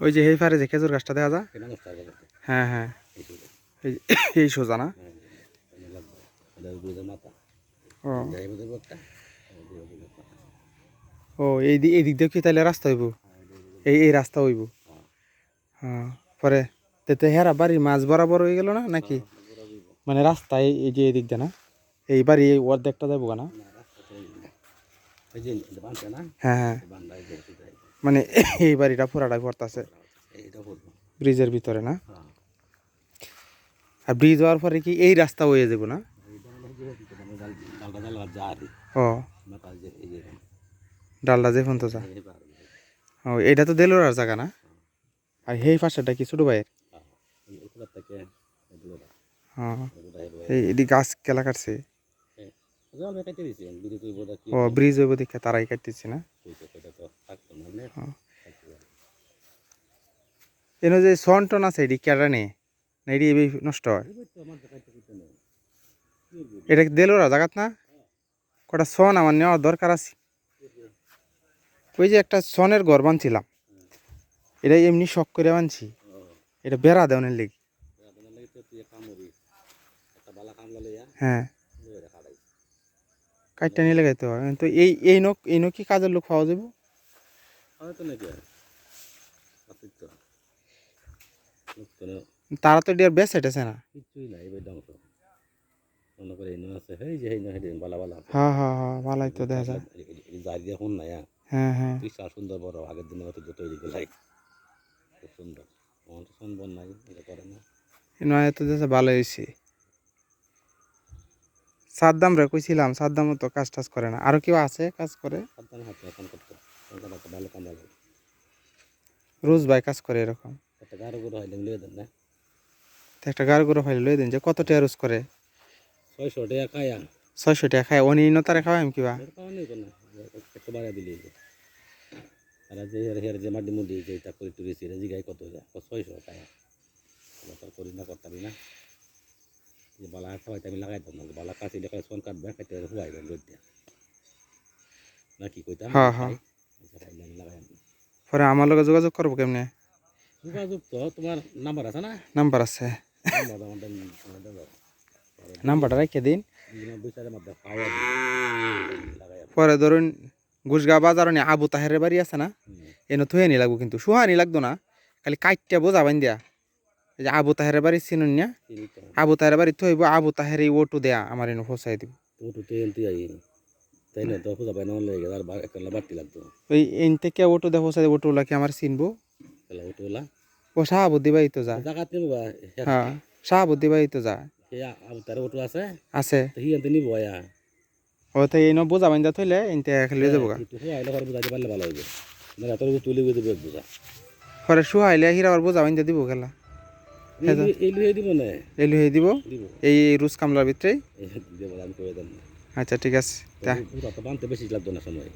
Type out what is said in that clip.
ওই যে এই পারে যে খেজুর গাছটা দেখা যায়? যাতে। হ্যাঁ হ্যাঁ। এই যে, সোজা না? হ্যাঁ, যে ও। হ্যাঁ, ও এই এই দিক দিয়ে কি তাহলে রাস্তা হইব? এই এই রাস্তা হইব? হ্যাঁ পরে তেতে হেরা বাড়ির মাছ বরাবর হয়ে গেল না নাকি? মানে রাস্তা এই যে এই দিক দিয়ে না? এই বাড়ি এই অর্ধেকটা যাব যে না? হ্যাঁ হ্যাঁ। এটা মানে এই বাড়িটা পুরাটাই পড়তেছে ব্রিজের ভিতরে না? হ্যাঁ আর ব্রিজ হওয়ার পরে কি এই রাস্তা হয়ে যাব না? ও। মাথা যে ফোন তো যা। ও এটা তো দেলোরার জায়গা না? আর এই পাশেটা কি ছোট ভাইয়ের? হ্যাঁ হ্যাঁ এদিকে গাছ কেলা কাটছে। কি ও ব্রিজ হইব দেখে তারাই কাটতেছে না? এনে যে সন টন আছে এটি কেটা নেই না এটি এভাবে নষ্ট হয়? এটা কি দেলোরা জাগাত না? কটা সন আমার নেওয়ার দরকার আছে। ওই যে একটা সনের ঘর বানছিলাম। এটা এমনি শখ করে বানছি। এটা বেড়া দেওয়ানের লেগে। হ্যাঁ। কাঠটা নিয়ে লাগাইতে হয়। তো এই এই নখ এই নখ কি কাজের লোক পাওয়া যাব আমি তো নাকি আছে তো কোনো তারা তো ডিয়ার বেস হেঁটেছে না। কিছুই নাই এবার ডাংস মনে করে এনে আছে এই যে এই নয় বালা বালা হ্যাঁ হ্যাঁ হ্যাঁ ভালোই তো দেখা যায়। জারি ফোন নাই হ্যাঁ। হ্যাঁ হ্যাঁ। তুই সুন্দর বড় আগের দিনের মতো যে তৈরি করলাই খুব সুন্দর। আমার তো সুন্দর নাই এটা করে না। নয় তো দেখা ভালো হয়েছে সাদ্দাম রে কইছিলাম সাদ্দামও তো কাজ টাজ করে না। আরও কেউ আছে কাজ করে? সাবধানে হাতে এখন এখন একটা ভালো লাগে রোজ ভাই কাজ করে এরকম। একটা গাঢ় করে হয় লিয়ে দেন না। তো একটা গাড়ি করে ফাইলে লই দিন যে কত টাকা রোজ করে? ছয়শো টাকা খায়া। ছয়শো টাকা খায় অনি নতারে খাওয়াই আমি কিবা তো একশো বাড়া দিলে আর যে হের হের যে মাটি মুডি যে এটা করে টুরিছি রে জিগাই কত ছয়শো খায়া এবার তো করি না করতাম না। যে বালা খাওয়াইতে আমি লাগাইতাম না বালা কাছে দেখা সোন কাটবে খাইতে হুয়াই রোদ দিয়া। না কি কইতাম? হ্যাঁ, হ্যাঁ। পরে আমার লগে যোগাযোগ করব কেমনে? যোগাযোগ তো তোমার নাম্বার আছে না? নাম্বার আছে। নাম্বারটা রেখে দিন। পরে ধরুন গুসগা বাজার নি আবু তাহেরের বাড়ি আছে না। এনে থুয়ে নি লাগবো কিন্তু। সুহানি লাগতো না। খালি কাইটটা বোঝা বাইন দিয়া এই যে আবু তাহেরের বাড়ি চিনুন না? চিনি তো। আবু তাহের বাড়ি থইব আবু তাহের এই ওটু দেয়া আমার এনে ফসাই দিব। তো তো তাই না পূজা পাই না লেগে আর একটা বাড়তি লাগতো। ওই এন থেকে ওটু ফসাই দিব ওটুলা কি আমার চিনবো? তাহলে ওটোলা ও শাহাবুদ্দি বাড়ি তো যা। নিব বা? হ্যাঁ শাহাবুদ্দি বাড়ি তো যা। তার ওটো আছে। আছে। তো হি আনতে নিব আয়া। ও তো এই ন বোঝা বাইন্দা থইলে এনতে খালি যাব গা। আইলে ঘরে বুঝাইতে পারলে ভালো হইবে। না তোর তুলি বুঝে দেবে বুঝা। পরে সুহাইলে হিরা আবার বোঝা বাইন্দা দিব খেলা এই লুয়ে দিব না। এই লুই দিব। দিব। এই রুজ কামলার ভিতরেই। এই দেব আমি কয়ে দেন আচ্ছা ঠিক আছে বেশি লাগতো না সময়।